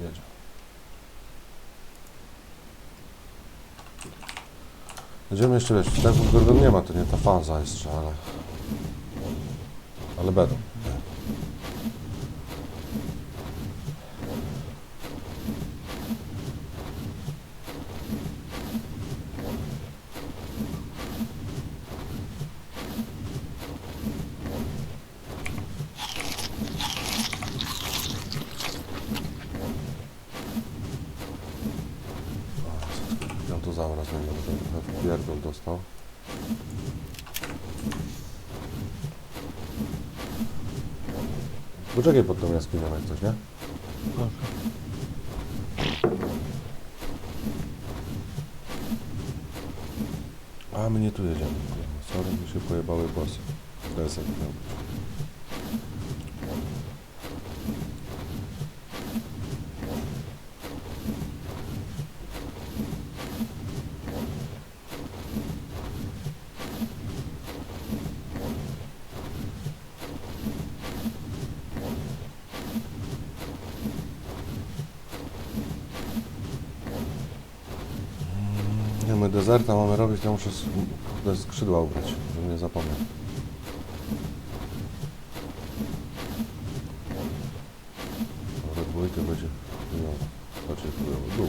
Jedzie. Będziemy jeszcze, wiesz, wstępów Gorgon nie ma, to nie ta faza jeszcze, ale... Ale będą. Będę trochę pierdol dostał. Poczekaj pod tą jaskinią jak coś, nie? A my nie tu jedziemy. Sorry, mi się pojebały bossy. Desek miał być. Nie, my dezerta mamy robić, to muszę skrzydła ubrać, żebym nie zapomniał. Ale dwójkę będzie chujowo. Znaczy chujowo, dół.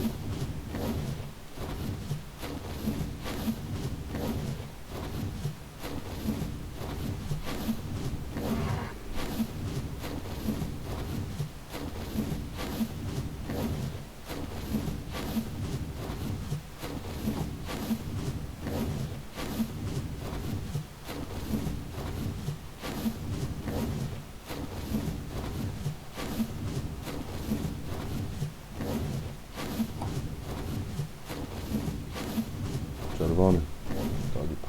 Czerwony. To lipa.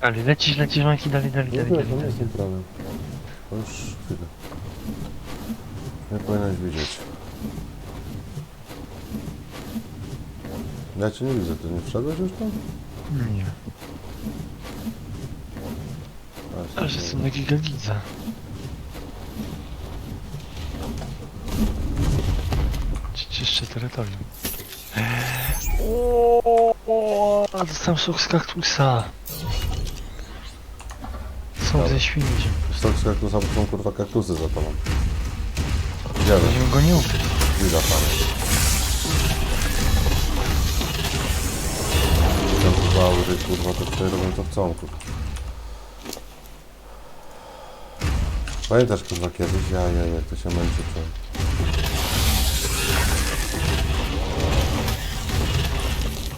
Ale lecisz, lecisz, Maki, dalej, dalej, Nie, dalej, to dalej, nie dalej. jest ten problem. To już chwilę. Nie powinieneś widzieć. Ja cię nie widzę, ty nie wszedłeś już tam? Nie. A, Aż jestem na gigagidza. Czyszczę terytorium. O, dostałem sok z kaktusa. Sok ze świni. Stok z kaktusa, bo są kurwa kaktusy za tobą. Idziemy, Będziemy go nie ukryć. widać tam. Tam wałry, kurwa, to tutaj robią co chcą, kurwa. Pamiętasz, kurwa, kiedyś? Ja, ja, jak to się męczy, człowiek.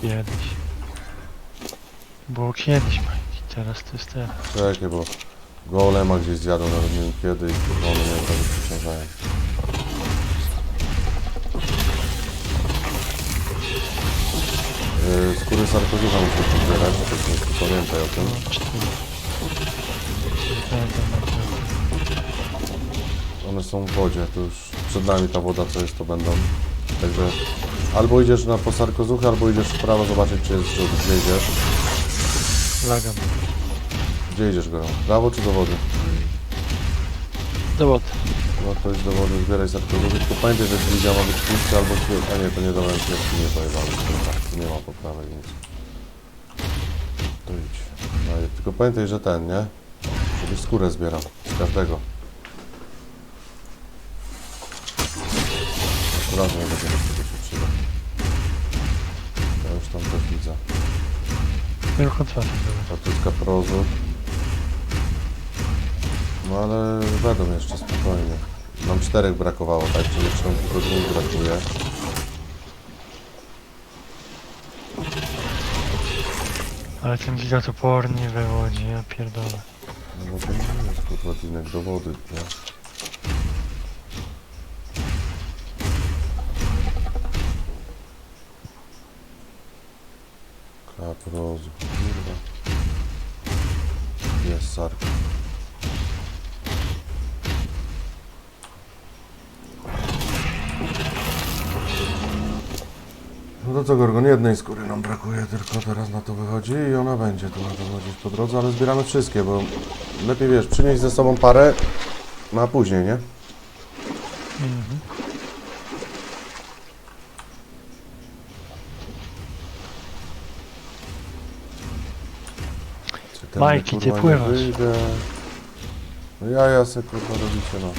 Kiedyś. Było kiedyś, Majki. Teraz to jest teraz. Czekaj, bo golema gdzieś zjadł, nie wiem kiedy i kurwa, one mnie prawie przeciążają. Yy, skóry sarkozucha muszę pobierać, to nie pamiętaj o tym. No, cztery. Pamiętam, Majki. One są w wodzie, to już przed nami ta woda co jest, to będą. Także albo idziesz na po sarkozuchę, albo idziesz w prawo zobaczyć, czy jest rzut. Gdzie idziesz? Lagam. Gdzie idziesz, Gorą? W prawo czy do wody? Dowód. No to jest do wody, zbieraj sarkozuchy, tylko pamiętaj, że dźwignia ma być pusta albo A nie, to nie dobra, środki nie tu nie ma poprawek, nic. To idź. No, tylko pamiętaj, że ten, nie? Żebyś skórę zbierał. Z każdego. Akurat nie będzie się przyda. Tam też widzę. Tylko otwarte były. A tu jest kaprozu. No ale będą jeszcze spokojnie. Nam czterech brakowało, tak? Czyli jeszcze nam tylko dwóch brakuje. Ale ten gigatoporny we wodzie, ja pierdolę. No to nie jest kurwa do wody, nie? Rozu, kurwa. Jest sarka. No to co Gorgon, jednej skóry nam brakuje tylko teraz na to wychodzi i ona będzie tu na pewno gdzieś po drodze, ale zbieramy wszystkie, bo lepiej wiesz, przynieść ze sobą parę na później, nie? Mhm. Czy ten Majki, kurwa, nie pływasz. wyjdę? No ja ja se kurwa robicie no.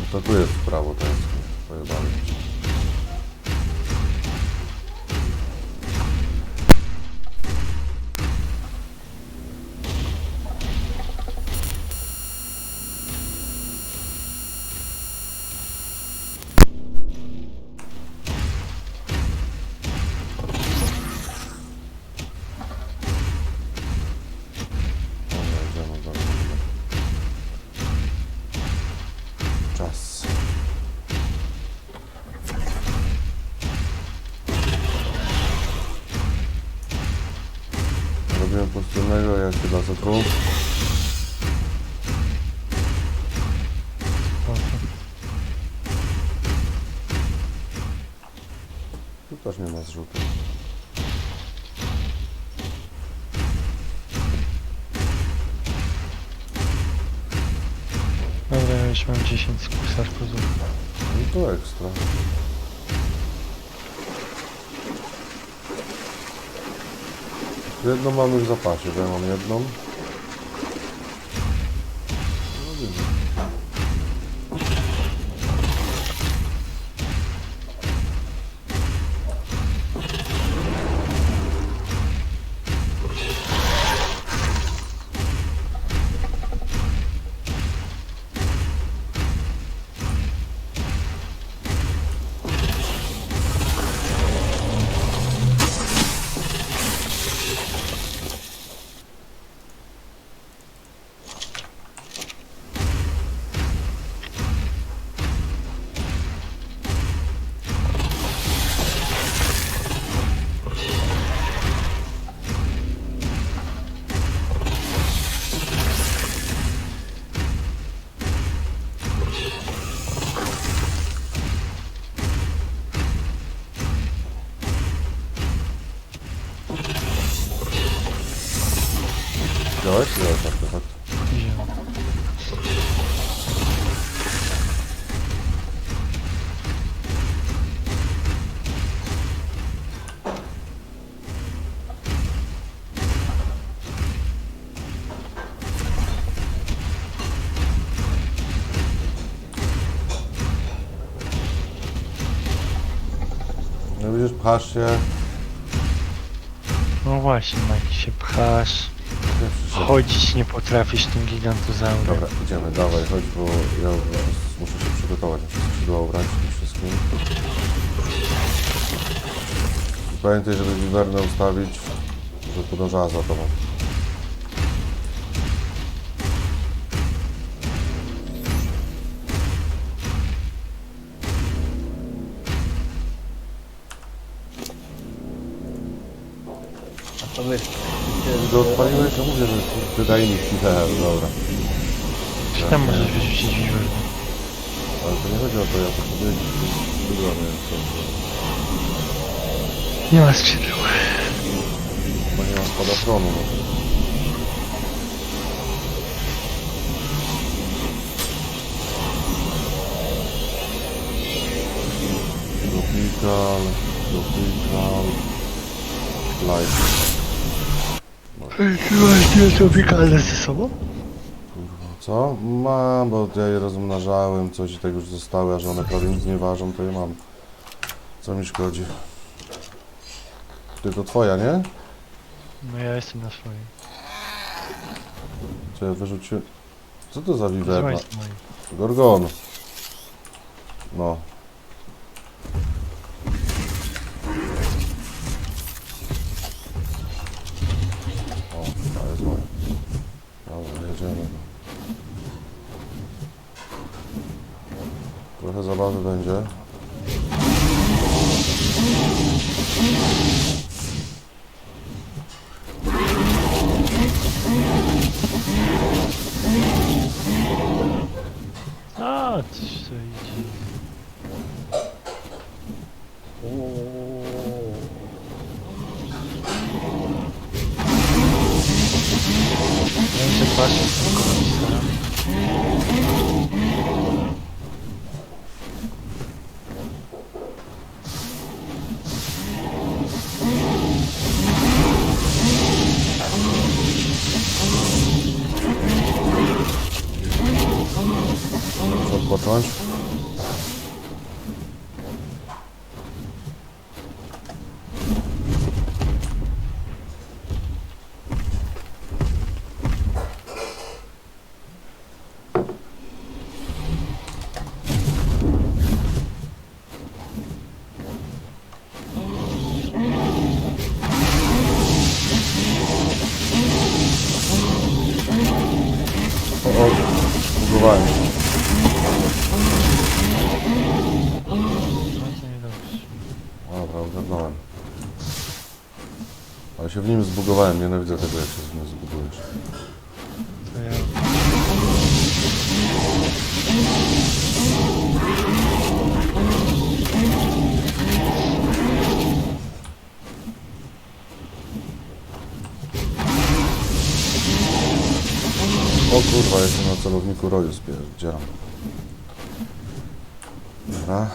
No to tu jest w prawo, też nie ma zrzutu. Dobra, ja już mam 10 skusarków. No to ekstra. Jedną mamy w zapasie, bo ja mam jedną. Wziąłeś? Wziąłeś artefakt. Wziąłem. No widzisz, pchasz się. No właśnie, Mike, się pchasz. Chodzić nie potrafisz tym gigantozaurem. Dobra, idziemy, dawaj, chodź, bo ja muszę się przygotować, muszę skrzydła ubrać tym wszystkim. I pamiętaj, żeby wiwernę ustawić, żeby podążała za tobą. A to wy. Gdy odpaliłeś, to mówię, że wydaje mi się, dobra. Czy tam możesz wyrzucić wiwerny? Ale to nie chodzi o to, ja potrzebuję skrzydła, więc to, Nie ma skrzydeł. bo nie ma spadochronu. Tropical, tropical, light. Dwie tropikalne ze sobą? Kurwa, co? Mam, bo ja je rozmnażałem, coś i tak już zostały, a że one prawie nic nie ważą, to je mam. Co mi szkodzi? Ty to twoja, nie? No ja jestem na swoim. Czy ja wyrzuciłem... Co to za wiwerna? Złaź z moim. Gorgon. No. Zabawy będzie. A, coś co idzie. Uuu. Więcej patrzeć tylko staram. Muszę odpocząć. O, o, niedobrze. Dobra, ogarnąłem. Ale się w nim zbugowałem, nienawidzę tego jak się w nim zbugujesz. To ja... O kurwa, jestem na celowniku roju spierdzielam. Dobra.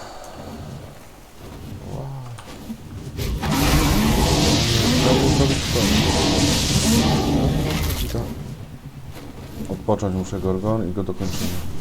Odpocząć muszę Gorgon i go dokończymy.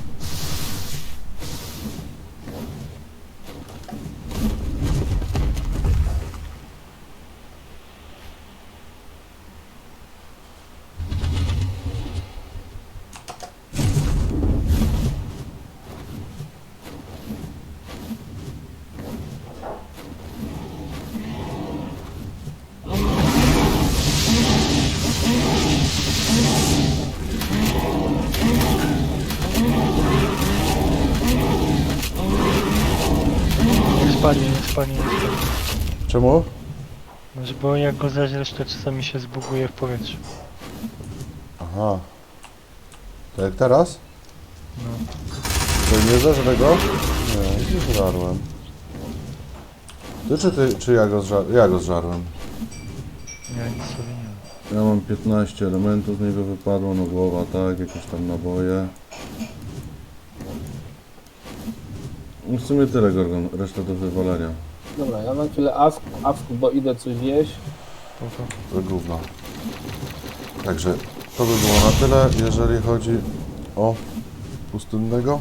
Nie spadnie, nie spadnie, nie spadnie. Czemu? Może bo jak go zeżresz, to czasami się zbuguje w powietrzu. Aha. To jak teraz? No. To nie zeżrę go? Nie, nie zżarłem. Ty czy ty, czy ja go, zżar ja go zżarłem? Ja nic sobie nie mam. Ja mam 15 elementów, z niego wypadło, no głowa tak, jakieś tam naboje. No w sumie tyle Gorgon, reszta do wywalenia. Dobra, ja na chwilę ask, ask, bo idę coś jeść. Spoko. To gówno. Także to by było na tyle, jeżeli chodzi o pustynnego.